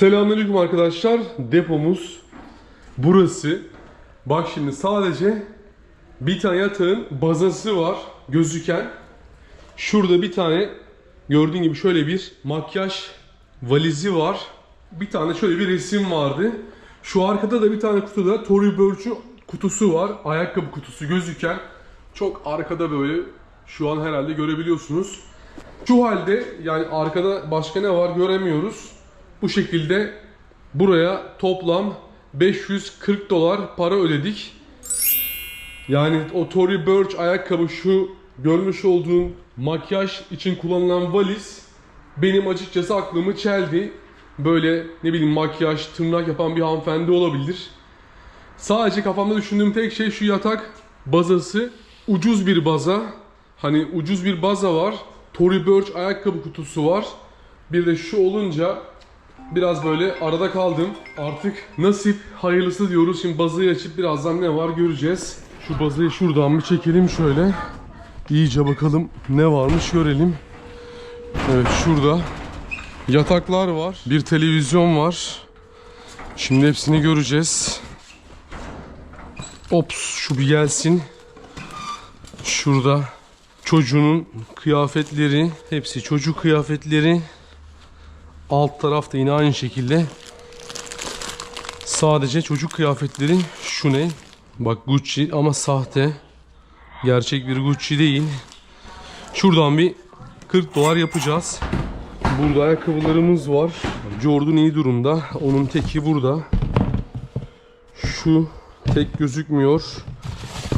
Selamünaleyküm arkadaşlar. Depomuz burası. Bak şimdi sadece bir tane yatağın bazası var gözüken. Şurada bir tane gördüğün gibi şöyle bir makyaj valizi var. Bir tane şöyle bir resim vardı. Şu arkada da bir tane kutuda Tory Burch'un kutusu var. Ayakkabı kutusu gözüken. Çok arkada böyle şu an herhalde görebiliyorsunuz. Şu halde yani arkada başka ne var göremiyoruz. Bu şekilde buraya toplam 540 dolar para ödedik. Yani o Tory Burch ayakkabı şu görmüş olduğun makyaj için kullanılan valiz benim açıkçası aklımı çeldi. Böyle ne bileyim makyaj, tırnak yapan bir hanımefendi olabilir. Sadece kafamda düşündüğüm tek şey şu yatak bazası. Ucuz bir baza. Hani ucuz bir baza var. Tory Burch ayakkabı kutusu var. Bir de şu olunca biraz böyle arada kaldım. Artık nasip hayırlısı diyoruz. Şimdi bazayı açıp birazdan ne var göreceğiz. Şu bazayı şuradan bir çekelim şöyle. İyice bakalım ne varmış görelim. Evet şurada yataklar var. Bir televizyon var. Şimdi hepsini göreceğiz. Ops şu bir gelsin. Şurada çocuğunun kıyafetleri, hepsi çocuk kıyafetleri. Alt tarafta yine aynı şekilde. Sadece çocuk kıyafetleri. Şu ne? Bak Gucci ama sahte. Gerçek bir Gucci değil. Şuradan bir 40 dolar yapacağız. Burada ayakkabılarımız var. Jordan iyi durumda. Onun teki burada. Şu tek gözükmüyor.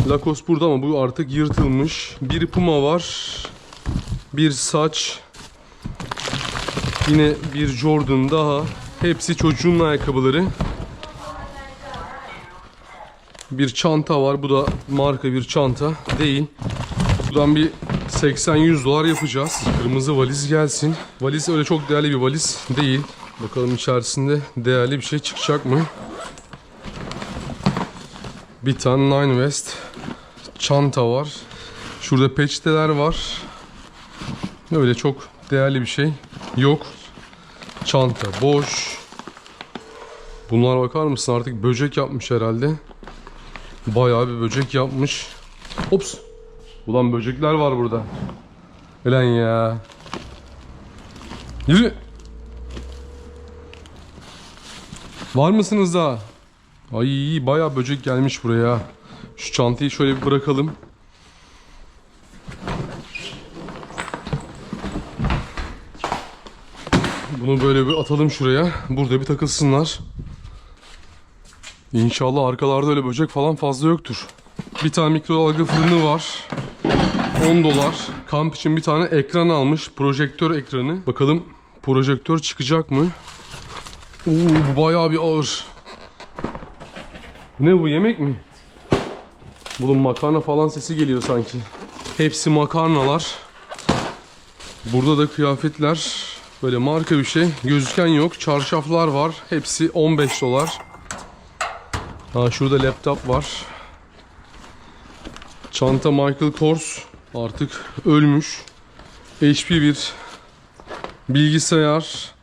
Lacoste burada ama bu artık yırtılmış. Bir Puma var. Bir saç. Yine bir Jordan daha. Hepsi çocuğun ayakkabıları. Bir çanta var. Bu da marka bir çanta değil. Buradan bir 80-100 dolar yapacağız. Kırmızı valiz gelsin. Valiz öyle çok değerli bir valiz değil. Bakalım içerisinde değerli bir şey çıkacak mı? Bir tane Nine West çanta var. Şurada peçeteler var. Öyle çok değerli bir şey yok. Çanta boş. Bunlar bakar mısın artık böcek yapmış herhalde. Bayağı bir böcek yapmış. Ops. Ulan böcekler var burada. Ulan ya. Yürü. Var mısınız daha? Ay bayağı böcek gelmiş buraya. Şu çantayı şöyle bir bırakalım. Bunu böyle bir atalım şuraya. Burada bir takılsınlar. İnşallah arkalarda öyle böcek falan fazla yoktur. Bir tane mikrodalga fırını var. 10 dolar. Kamp için bir tane ekran almış. Projektör ekranı. Bakalım projektör çıkacak mı? Oo, bu bayağı bir ağır. Ne bu yemek mi? Bunun makarna falan sesi geliyor sanki. Hepsi makarnalar. Burada da kıyafetler. Böyle marka bir şey. Gözüken yok. Çarşaflar var. Hepsi 15 dolar. Ha şurada laptop var. Çanta Michael Kors. Artık ölmüş. HP bir bilgisayar.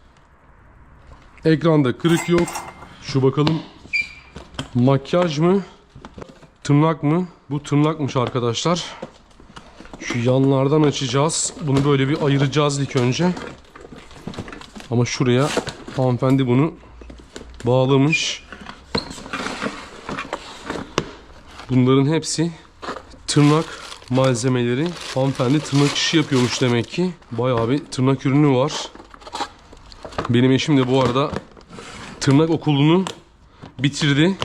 Ekranda kırık yok. Şu bakalım makyaj mı? Tırnak mı? Bu tırnakmış arkadaşlar. Şu yanlardan açacağız. Bunu böyle bir ayıracağız ilk önce. Ama şuraya hanımefendi bunu bağlamış. Bunların hepsi tırnak malzemeleri. Hanımefendi tırnak işi yapıyormuş demek ki. Bayağı bir tırnak ürünü var. Benim eşim de bu arada tırnak okulunu bitirdi.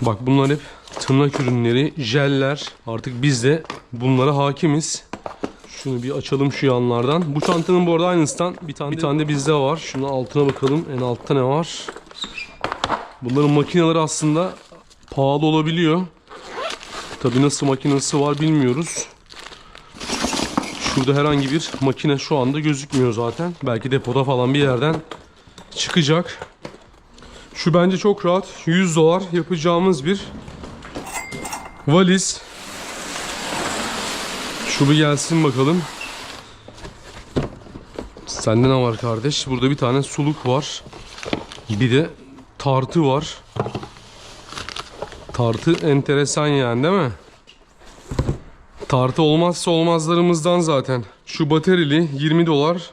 Bak bunlar hep tırnak ürünleri, jeller. Artık biz de bunlara hakimiz. Şunu bir açalım şu yanlardan. Bu çantanın bu arada aynısından bir tane, bir tane de bizde var. Şunun altına bakalım. En altta ne var? Bunların makineleri aslında pahalı olabiliyor. Tabi nasıl makinesi var bilmiyoruz. Şurada herhangi bir makine şu anda gözükmüyor zaten. Belki depoda falan bir yerden çıkacak. Şu bence çok rahat 100 dolar yapacağımız bir valiz. Şu bir gelsin bakalım. Sende ne var kardeş? Burada bir tane suluk var. Bir de tartı var. Tartı enteresan yani değil mi? Tartı olmazsa olmazlarımızdan zaten. Şu baterili 20 dolar.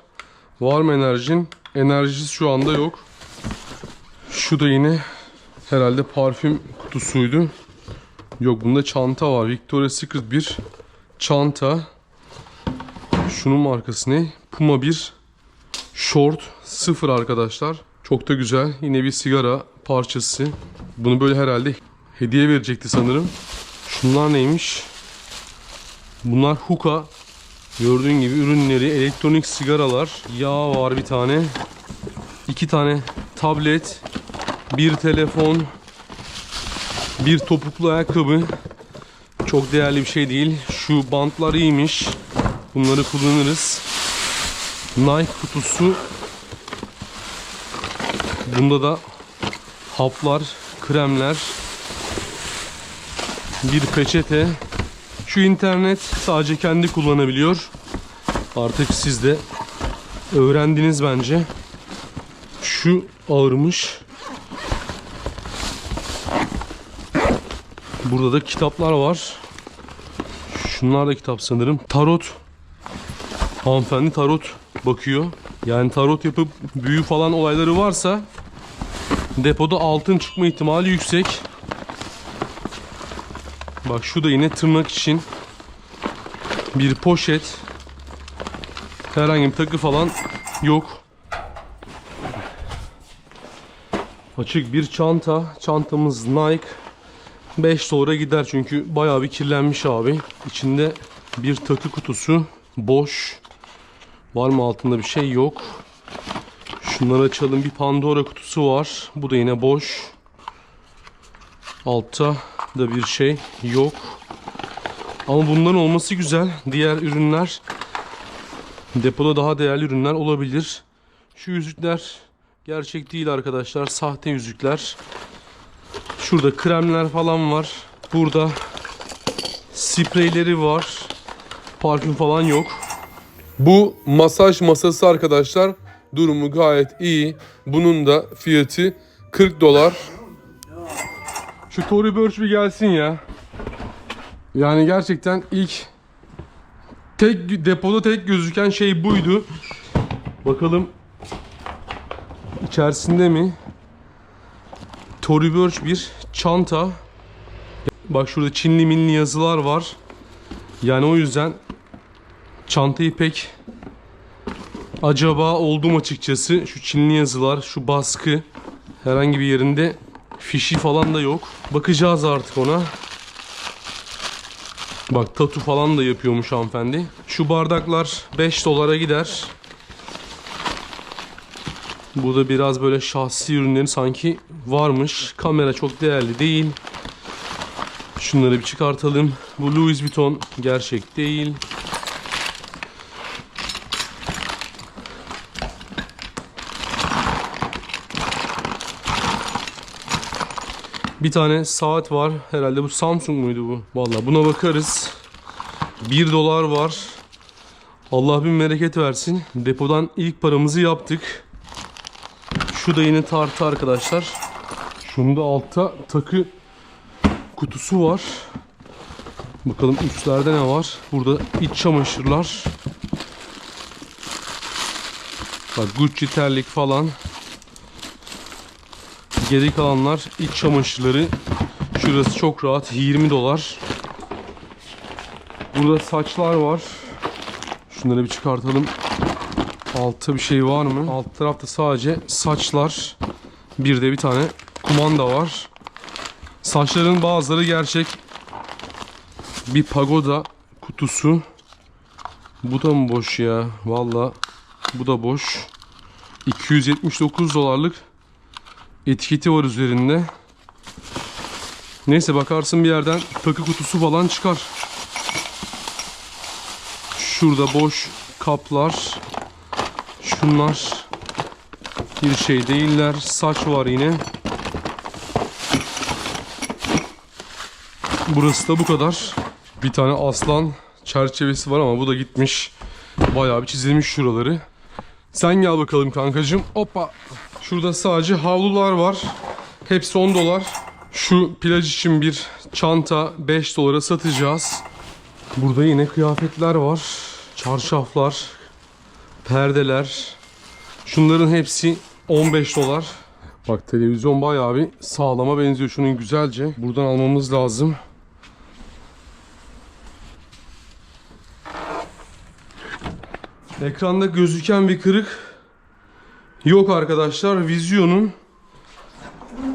Var mı enerjin? Enerjisi şu anda yok. Şu da yine herhalde parfüm kutusuydu. Yok bunda çanta var. Victoria's Secret bir çanta. Şunun markası ne? Puma 1 Short 0 arkadaşlar. Çok da güzel. Yine bir sigara parçası. Bunu böyle herhalde hediye verecekti sanırım. Şunlar neymiş? Bunlar hookah. Gördüğün gibi ürünleri, elektronik sigaralar, yağ var bir tane. iki tane tablet, bir telefon, bir topuklu ayakkabı. Çok değerli bir şey değil. Şu bantlar iyiymiş. Bunları kullanırız. Nike kutusu. Bunda da haplar, kremler, bir peçete. Şu internet sadece kendi kullanabiliyor. Artık siz de öğrendiniz bence. Şu ağırmış. Burada da kitaplar var. Şunlar da kitap sanırım. Tarot. Hanımefendi tarot bakıyor. Yani tarot yapıp büyü falan olayları varsa depoda altın çıkma ihtimali yüksek. Bak şu da yine tırnak için bir poşet. Herhangi bir takı falan yok. Açık bir çanta. Çantamız Nike. 5 dolara gider çünkü bayağı bir kirlenmiş abi. İçinde bir takı kutusu. Boş. Var mı altında bir şey yok. Şunları açalım. Bir Pandora kutusu var. Bu da yine boş. Altta da bir şey yok. Ama bunların olması güzel. Diğer ürünler depoda daha değerli ürünler olabilir. Şu yüzükler gerçek değil arkadaşlar. Sahte yüzükler. Şurada kremler falan var. Burada spreyleri var. Parfüm falan yok. Bu masaj masası arkadaşlar. Durumu gayet iyi. Bunun da fiyatı 40 dolar. Şu Tory Burch bir gelsin ya. Yani gerçekten ilk tek depoda tek gözüken şey buydu. Bakalım içerisinde mi? Tory Burch bir çanta. Bak şurada Çinli minli yazılar var. Yani o yüzden çantayı pek acaba oldum açıkçası. Şu Çinli yazılar, şu baskı herhangi bir yerinde fişi falan da yok. Bakacağız artık ona. Bak tatu falan da yapıyormuş hanımefendi. Şu bardaklar 5 dolara gider. Bu da biraz böyle şahsi ürünlerin sanki varmış. Kamera çok değerli değil. Şunları bir çıkartalım. Bu Louis Vuitton gerçek değil. Bir tane saat var. Herhalde bu Samsung muydu bu? Vallahi buna bakarız. 1 dolar var. Allah bin bereket versin. Depodan ilk paramızı yaptık. Şu da yine tartı arkadaşlar. Şunda altta takı kutusu var. Bakalım üstlerde ne var? Burada iç çamaşırlar. Bak Gucci terlik falan. Geri kalanlar iç çamaşırları. Şurası çok rahat 20 dolar. Burada saçlar var. Şunları bir çıkartalım. Altta bir şey var mı? Alt tarafta sadece saçlar. Bir de bir tane kumanda var. Saçların bazıları gerçek. Bir pagoda kutusu. Bu da mı boş ya? Valla bu da boş. 279 dolarlık etiketi var üzerinde. Neyse bakarsın bir yerden takı kutusu falan çıkar. Şurada boş kaplar. Şunlar bir şey değiller. Saç var yine. Burası da bu kadar. Bir tane aslan çerçevesi var ama bu da gitmiş. Bayağı bir çizilmiş şuraları. Sen gel bakalım kankacığım. Hoppa. Şurada sadece havlular var. Hepsi 10 dolar. Şu plaj için bir çanta 5 dolara satacağız. Burada yine kıyafetler var. Çarşaflar, perdeler. Şunların hepsi 15 dolar. Bak televizyon bayağı bir sağlama benziyor şunun güzelce. Buradan almamız lazım. Ekranda gözüken bir kırık yok arkadaşlar. Vizyonun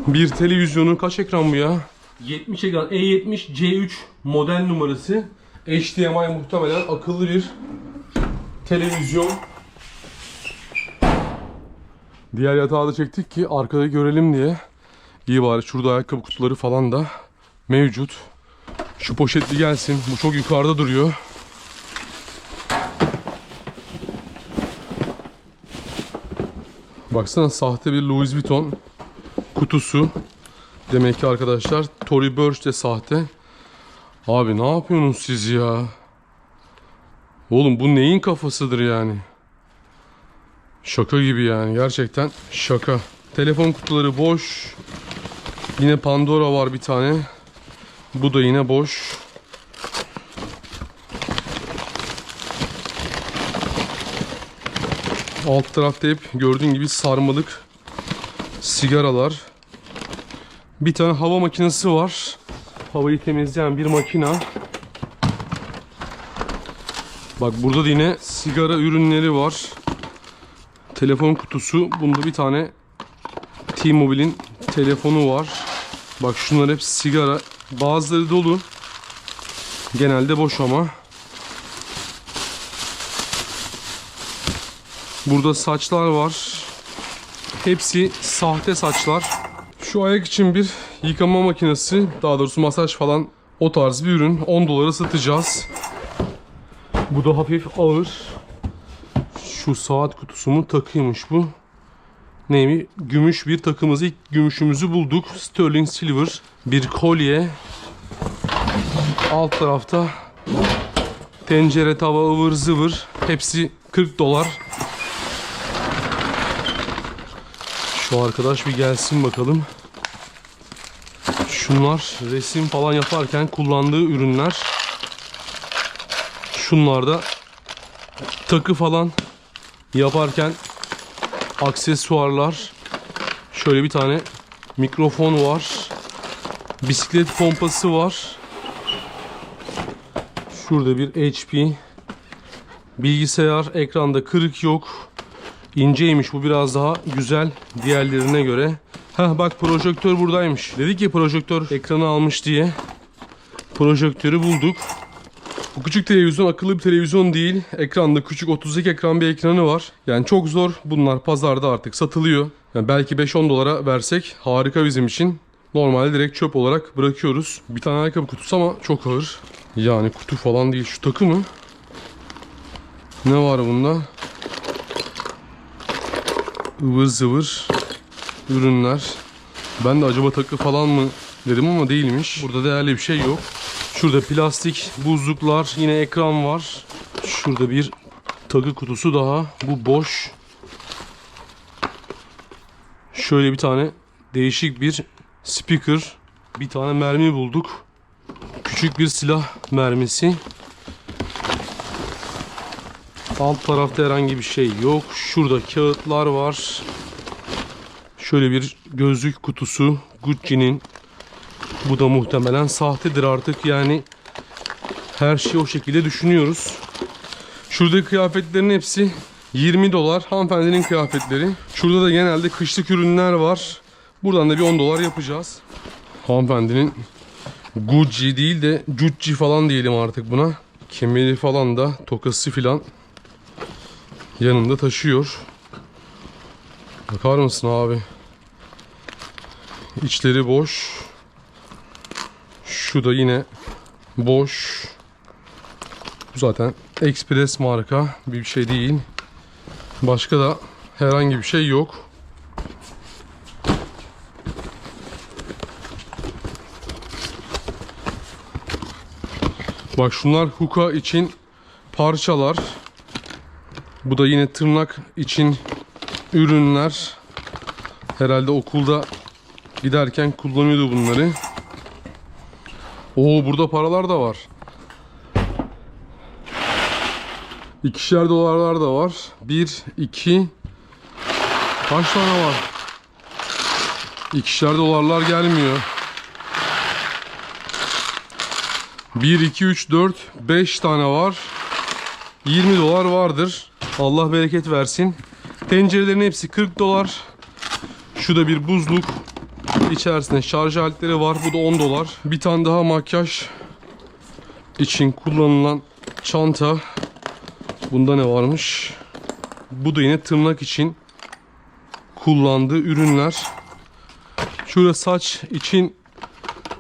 bir televizyonun kaç ekran bu ya? 70 ekran E70 C3 model numarası. HDMI muhtemelen akıllı bir televizyon. Diğer yatağı da çektik ki arkada görelim diye. İyi bari şurada ayakkabı kutuları falan da mevcut. Şu poşetli gelsin. Bu çok yukarıda duruyor. Baksana sahte bir Louis Vuitton kutusu. Demek ki arkadaşlar Tory Burch de sahte. Abi ne yapıyorsunuz siz ya? Oğlum bu neyin kafasıdır yani? Şaka gibi yani gerçekten şaka. Telefon kutuları boş. Yine Pandora var bir tane. Bu da yine boş. Alt tarafta hep gördüğün gibi sarmalık sigaralar. Bir tane hava makinesi var. Havayı temizleyen bir makina. Bak burada da yine sigara ürünleri var. Telefon kutusu. Bunda bir tane T-Mobile'in telefonu var. Bak şunlar hep sigara. Bazıları dolu. Genelde boş ama. Burada saçlar var. Hepsi sahte saçlar. Şu ayak için bir yıkama makinesi, daha doğrusu masaj falan o tarz bir ürün 10 dolara satacağız. Bu da hafif ağır. Şu saat kutusu mu takıymış bu. Neymiş? Gümüş bir takımız. İlk gümüşümüzü bulduk. Sterling Silver. Bir kolye. Alt tarafta tencere, tava, ıvır zıvır. Hepsi 40 dolar. Şu arkadaş bir gelsin bakalım. Şunlar resim falan yaparken kullandığı ürünler. Şunlar da takı falan yaparken aksesuarlar. Şöyle bir tane mikrofon var. Bisiklet pompası var. Şurada bir HP bilgisayar ekranda kırık yok. İnceymiş bu biraz daha güzel diğerlerine göre. Heh bak projektör buradaymış. Dedik ya projektör ekranı almış diye. Projektörü bulduk. Bu küçük televizyon akıllı bir televizyon değil. Ekranda küçük 32 ekran bir ekranı var. Yani çok zor. Bunlar pazarda artık satılıyor. Yani belki 5-10 dolara versek harika bizim için. Normalde direkt çöp olarak bırakıyoruz. Bir tane ayakkabı kutusu ama çok ağır. Yani kutu falan değil. Şu takı mı? Ne var bunda? ıvır zıvır ürünler. Ben de acaba takı falan mı dedim ama değilmiş. Burada değerli bir şey yok. Şurada plastik buzluklar, yine ekran var. Şurada bir takı kutusu daha. Bu boş. Şöyle bir tane değişik bir speaker. Bir tane mermi bulduk. Küçük bir silah mermisi. Alt tarafta herhangi bir şey yok. Şurada kağıtlar var. Şöyle bir gözlük kutusu. Gucci'nin. Bu da muhtemelen sahtedir artık. Yani her şey o şekilde düşünüyoruz. Şurada kıyafetlerin hepsi 20 dolar. Hanımefendinin kıyafetleri. Şurada da genelde kışlık ürünler var. Buradan da bir 10 dolar yapacağız. Hanımefendinin Gucci değil de Gucci falan diyelim artık buna. Kemeri falan da tokası filan yanında taşıyor. Bakar mısın abi? İçleri boş. Şu da yine boş. Bu zaten Express marka bir şey değil. Başka da herhangi bir şey yok. Bak şunlar huka için parçalar. Bu da yine tırnak için ürünler. Herhalde okulda giderken kullanıyordu bunları. Oo burada paralar da var. İkişer dolarlar da var. Bir, iki, kaç tane var? İkişer dolarlar gelmiyor. 1, 2, 3, 4, 5 tane var. 20 dolar vardır. Allah bereket versin. Tencerelerin hepsi 40 dolar. Şu da bir buzluk. İçerisinde şarj aletleri var. Bu da 10 dolar. Bir tane daha makyaj için kullanılan çanta. Bunda ne varmış? Bu da yine tırnak için kullandığı ürünler. Şurada saç için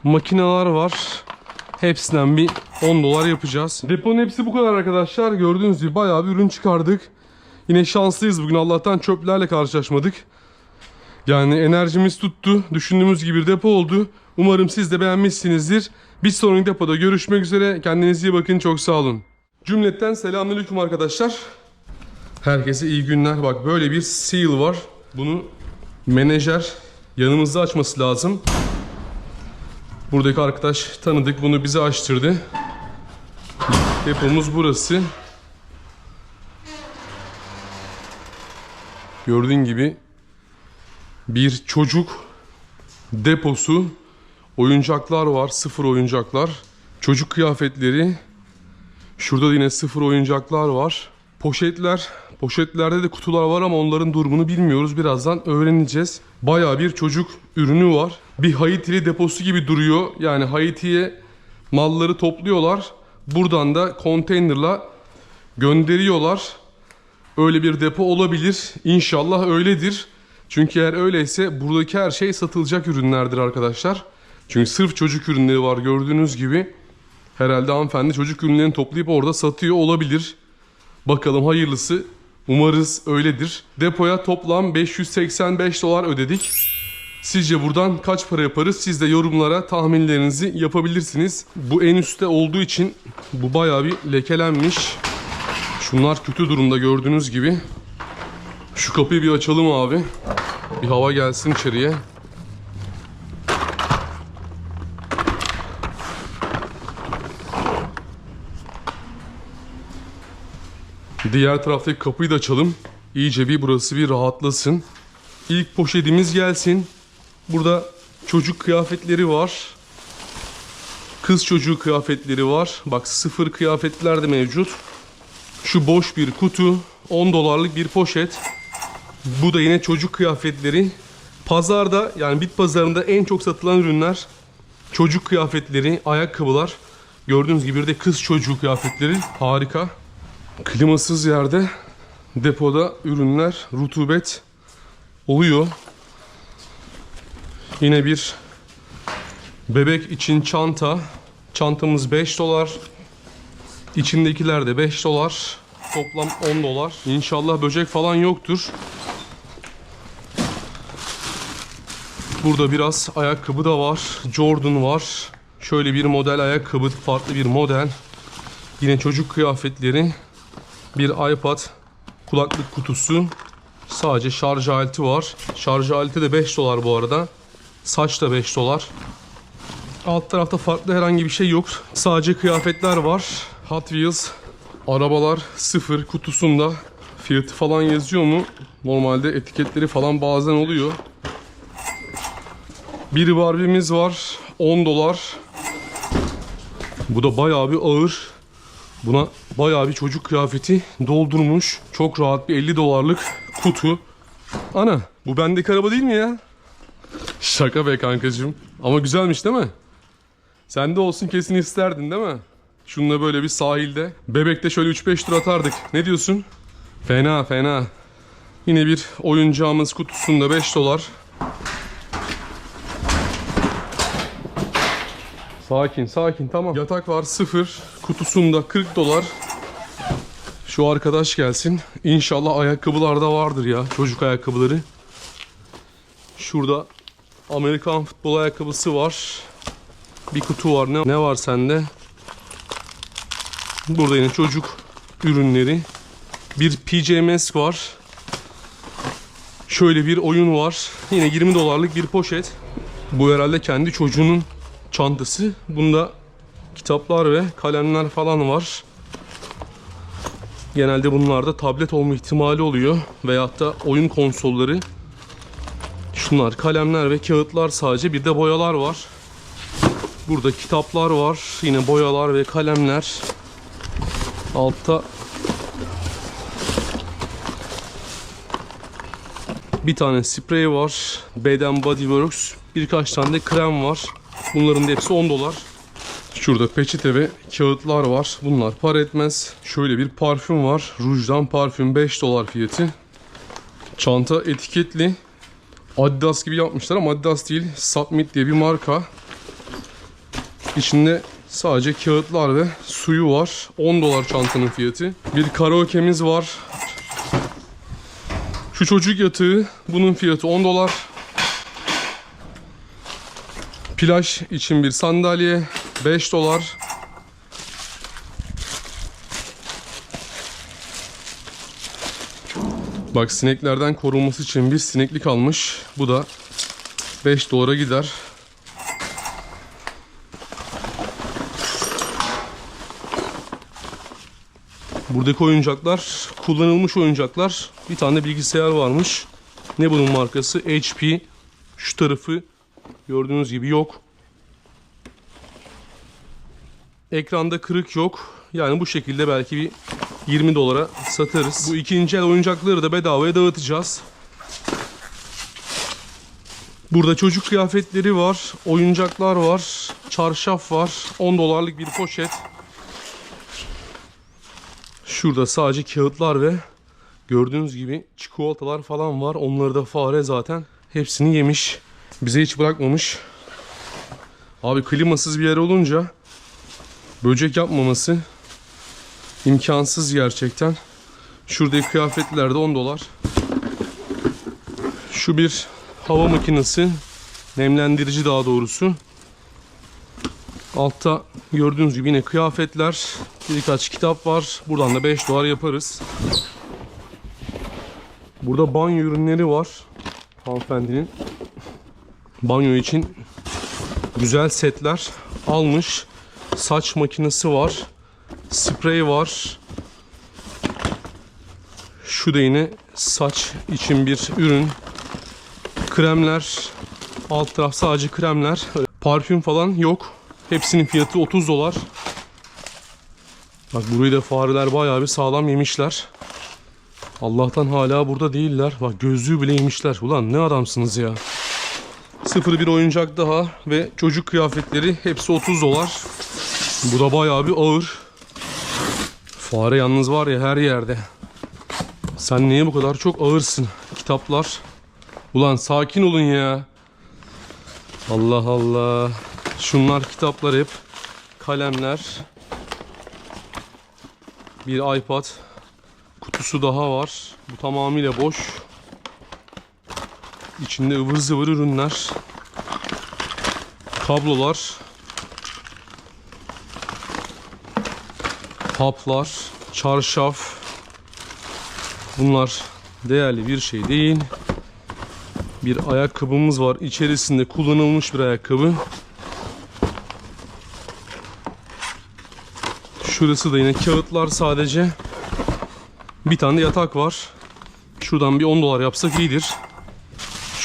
makineler var. Hepsinden bir 10 dolar yapacağız. Deponun hepsi bu kadar arkadaşlar. Gördüğünüz gibi bayağı bir ürün çıkardık. Yine şanslıyız bugün. Allah'tan çöplerle karşılaşmadık. Yani enerjimiz tuttu. Düşündüğümüz gibi depo oldu. Umarım siz de beğenmişsinizdir. Bir sonraki depoda görüşmek üzere. Kendinize iyi bakın. Çok sağ olun. Cümletten selamünaleyküm arkadaşlar. Herkese iyi günler. Bak böyle bir seal var. Bunu menajer yanımızda açması lazım. Buradaki arkadaş tanıdık. Bunu bize açtırdı. Depomuz burası. Gördüğün gibi bir çocuk deposu. Oyuncaklar var. Sıfır oyuncaklar. Çocuk kıyafetleri. Şurada da yine sıfır oyuncaklar var. Poşetler. Poşetlerde de kutular var ama onların durumunu bilmiyoruz. Birazdan öğreneceğiz. Bayağı bir çocuk ürünü var. Bir Haitili deposu gibi duruyor. Yani Haiti'ye malları topluyorlar. Buradan da konteynerla gönderiyorlar. Öyle bir depo olabilir. İnşallah öyledir. Çünkü eğer öyleyse buradaki her şey satılacak ürünlerdir arkadaşlar. Çünkü sırf çocuk ürünleri var gördüğünüz gibi. Herhalde hanımefendi çocuk ürünlerini toplayıp orada satıyor olabilir. Bakalım hayırlısı. Umarız öyledir. Depoya toplam 585 dolar ödedik. Sizce buradan kaç para yaparız? Siz de yorumlara tahminlerinizi yapabilirsiniz. Bu en üstte olduğu için bu bayağı bir lekelenmiş. Şunlar kötü durumda gördüğünüz gibi. Şu kapıyı bir açalım abi. Bir hava gelsin içeriye. Diğer taraftaki kapıyı da açalım. İyice bir burası bir rahatlasın. İlk poşetimiz gelsin. Burada çocuk kıyafetleri var. Kız çocuğu kıyafetleri var. Bak sıfır kıyafetler de mevcut. Şu boş bir kutu. 10 dolarlık bir poşet. Bu da yine çocuk kıyafetleri. Pazarda yani bit pazarında en çok satılan ürünler çocuk kıyafetleri, ayakkabılar. Gördüğünüz gibi bir de kız çocuğu kıyafetleri. Harika. Klimasız yerde depoda ürünler rutubet oluyor. Yine bir bebek için çanta. Çantamız 5 dolar. İçindekiler de 5 dolar. Toplam 10 dolar. İnşallah böcek falan yoktur. Burada biraz ayakkabı da var. Jordan var. Şöyle bir model ayakkabı, farklı bir model. Yine çocuk kıyafetleri. Bir iPad, kulaklık kutusu. Sadece şarj aleti var. Şarj aleti de 5 dolar bu arada. Saç da 5 dolar. Alt tarafta farklı herhangi bir şey yok. Sadece kıyafetler var. Hot Wheels arabalar sıfır kutusunda fiyatı falan yazıyor mu? Normalde etiketleri falan bazen oluyor. Bir Barbie'miz var. 10 dolar. Bu da bayağı bir ağır. Buna bayağı bir çocuk kıyafeti doldurmuş. Çok rahat bir 50 dolarlık kutu. Ana bu bendeki araba değil mi ya? Şaka be kankacığım. Ama güzelmiş değil mi? Sen de olsun kesin isterdin değil mi? Şununla böyle bir sahilde. Bebekte şöyle 3-5 tur atardık. Ne diyorsun? Fena fena. Yine bir oyuncağımız kutusunda 5 dolar. Sakin sakin tamam. Yatak var 0. Kutusunda 40 dolar. Şu arkadaş gelsin. İnşallah ayakkabılar da vardır ya. Çocuk ayakkabıları. Şurada Amerikan futbol ayakkabısı var. Bir kutu var. Ne, ne var sende? Burada yine çocuk ürünleri. Bir PJMS var. Şöyle bir oyun var. Yine 20 dolarlık bir poşet. Bu herhalde kendi çocuğunun çantası. Bunda kitaplar ve kalemler falan var. Genelde bunlarda tablet olma ihtimali oluyor. Veyahut da oyun konsolları. Şunlar kalemler ve kağıtlar sadece. Bir de boyalar var. Burada kitaplar var. Yine boyalar ve kalemler. Altta bir tane sprey var. Bed Body Works. Birkaç tane de krem var. Bunların da hepsi 10 dolar. Şurada peçete ve kağıtlar var. Bunlar para etmez. Şöyle bir parfüm var. Rujdan parfüm 5 dolar fiyatı. Çanta etiketli. Adidas gibi yapmışlar ama Adidas değil. Submit diye bir marka. İçinde sadece kağıtlar ve suyu var. 10 dolar çantanın fiyatı. Bir karaoke'miz var. Şu çocuk yatağı bunun fiyatı 10 dolar. Plaj için bir sandalye 5 dolar. Bak sineklerden korunması için bir sineklik almış. Bu da 5 dolara gider. Buradaki oyuncaklar kullanılmış oyuncaklar. Bir tane bilgisayar varmış. Ne bunun markası? HP. Şu tarafı gördüğünüz gibi yok. Ekranda kırık yok. Yani bu şekilde belki bir 20 dolara satarız. Bu ikinci el oyuncakları da bedavaya dağıtacağız. Burada çocuk kıyafetleri var, oyuncaklar var, çarşaf var, 10 dolarlık bir poşet. Şurada sadece kağıtlar ve gördüğünüz gibi çikolatalar falan var. Onları da fare zaten hepsini yemiş. Bize hiç bırakmamış. Abi klimasız bir yer olunca böcek yapmaması imkansız gerçekten. Şuradaki kıyafetler de 10 dolar. Şu bir hava makinesi. Nemlendirici daha doğrusu. Altta gördüğünüz gibi yine kıyafetler, birkaç kitap var. Buradan da 5 dolar yaparız. Burada banyo ürünleri var. Hanımefendinin banyo için güzel setler almış. Saç makinesi var. Sprey var. Şu da yine saç için bir ürün. Kremler. Alt taraf sadece kremler. Parfüm falan yok. Hepsinin fiyatı 30 dolar. Bak burayı da fareler bayağı bir sağlam yemişler. Allah'tan hala burada değiller. Bak gözlüğü bile yemişler. Ulan ne adamsınız ya. Sıfır bir oyuncak daha ve çocuk kıyafetleri hepsi 30 dolar. Bu da bayağı bir ağır. Fare yalnız var ya her yerde. Sen niye bu kadar çok ağırsın? Kitaplar. Ulan sakin olun ya. Allah Allah. Şunlar kitaplar hep. Kalemler. Bir iPad. Kutusu daha var. Bu tamamıyla boş. İçinde ıvır zıvır ürünler. Kablolar. Haplar. Çarşaf. Bunlar değerli bir şey değil. Bir ayakkabımız var. İçerisinde kullanılmış bir ayakkabı. Şurası da yine kağıtlar sadece. Bir tane yatak var. Şuradan bir 10 dolar yapsak iyidir.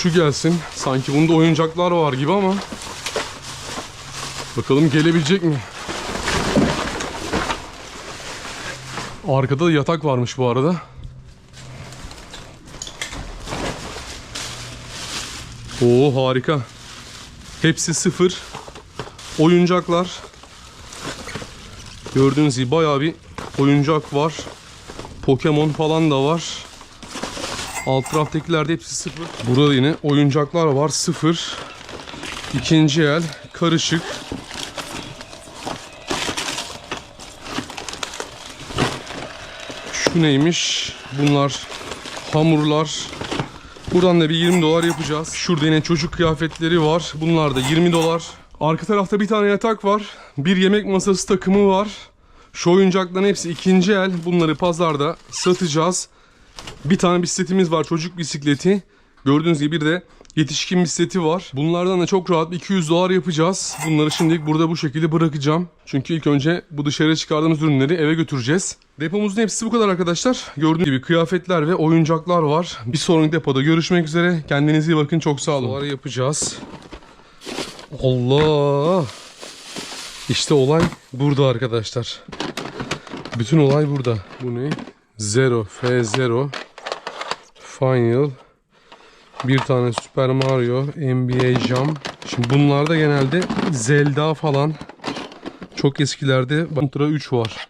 Şu gelsin. Sanki bunda oyuncaklar var gibi ama. Bakalım gelebilecek mi? Arkada da yatak varmış bu arada. Oo harika. Hepsi sıfır. Oyuncaklar. Gördüğünüz gibi bayağı bir oyuncak var. Pokemon falan da var. Alt taraftakilerde hepsi sıfır. Burada yine oyuncaklar var sıfır. İkinci el karışık. Şu neymiş? Bunlar hamurlar. Buradan da bir 20 dolar yapacağız. Şurada yine çocuk kıyafetleri var. Bunlar da 20 dolar. Arka tarafta bir tane yatak var. Bir yemek masası takımı var. Şu oyuncakların hepsi ikinci el. Bunları pazarda satacağız. Bir tane bisikletimiz var çocuk bisikleti. Gördüğünüz gibi bir de yetişkin bisikleti var. Bunlardan da çok rahat 200 dolar yapacağız. Bunları şimdilik burada bu şekilde bırakacağım. Çünkü ilk önce bu dışarıya çıkardığımız ürünleri eve götüreceğiz. Depomuzun hepsi bu kadar arkadaşlar. Gördüğünüz gibi kıyafetler ve oyuncaklar var. Bir sonraki depoda görüşmek üzere. Kendinize iyi bakın. Çok sağ olun. Doları yapacağız. Allah! İşte olay burada arkadaşlar. Bütün olay burada. Bu ne? Zero, F0, Final, bir tane Super Mario, NBA Jam. Şimdi bunlarda genelde Zelda falan. Çok eskilerde Contra 3 var.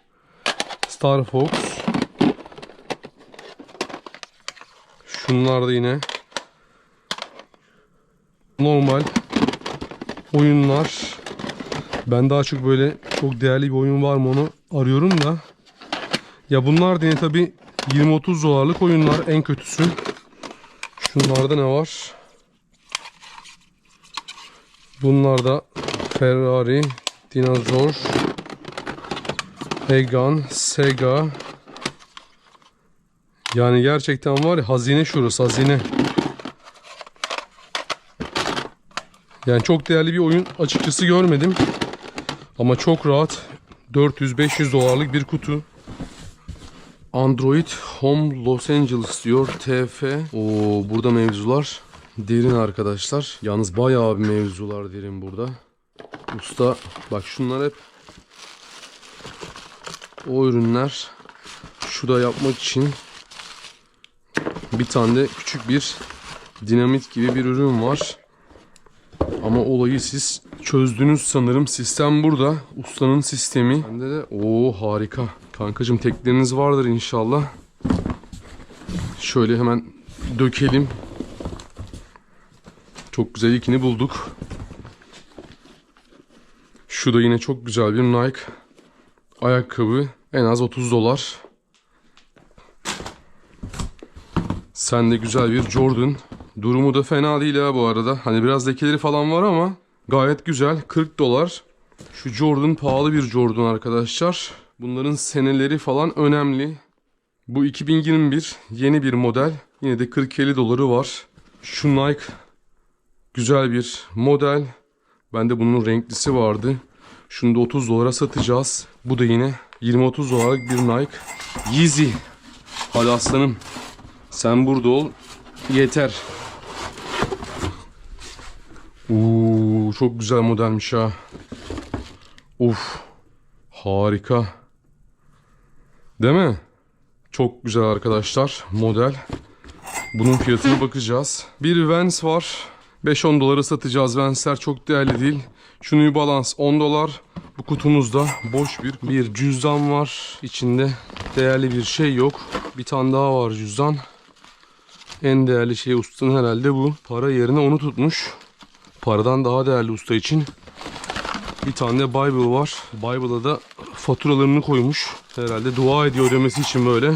Star Fox. Şunlar da yine normal oyunlar. Ben daha çok böyle çok değerli bir oyun var mı onu arıyorum da. Ya bunlar da yine tabi 20-30 dolarlık oyunlar en kötüsü. Şunlarda ne var? Bunlarda Ferrari, Dinozor, Egan, Sega. Yani gerçekten var ya hazine şurası hazine. Yani çok değerli bir oyun açıkçası görmedim. Ama çok rahat 400-500 dolarlık bir kutu. Android Home Los Angeles diyor TF. Oo burada mevzular derin arkadaşlar. Yalnız bayağı bir mevzular derin burada. Usta bak şunlar hep o ürünler. Şu da yapmak için bir tane de küçük bir dinamit gibi bir ürün var. Ama olayı siz çözdünüz sanırım. Sistem burada. Ustanın sistemi. Bende de o harika. Kankacım tekleriniz vardır inşallah. Şöyle hemen dökelim. Çok güzel ilkini bulduk. Şu da yine çok güzel bir Nike ayakkabı. En az 30 dolar. Sen de güzel bir Jordan. Durumu da fena değil ha bu arada. Hani biraz lekeleri falan var ama gayet güzel. 40 dolar. Şu Jordan pahalı bir Jordan arkadaşlar. Bunların seneleri falan önemli. Bu 2021 yeni bir model. Yine de 40-50 doları var. Şu Nike güzel bir model. Bende bunun renklisi vardı. Şunu da 30 dolara satacağız. Bu da yine 20-30 dolarlık bir Nike. Yeezy. Hadi aslanım. Sen burada ol. Yeter. Oo, çok güzel modelmiş ha. Uf. Harika. Değil mi? Çok güzel arkadaşlar model. Bunun fiyatına bakacağız. Bir Vans var. 5-10 dolara satacağız. Vans'ler çok değerli değil. Şu New Balance 10 dolar. Bu kutumuzda boş bir bir cüzdan var. İçinde değerli bir şey yok. Bir tane daha var cüzdan. En değerli şey ustanın herhalde bu. Para yerine onu tutmuş. Paradan daha değerli usta için. Bir tane de Bible var. Bible'a da faturalarını koymuş. Herhalde dua ediyor demesi için böyle.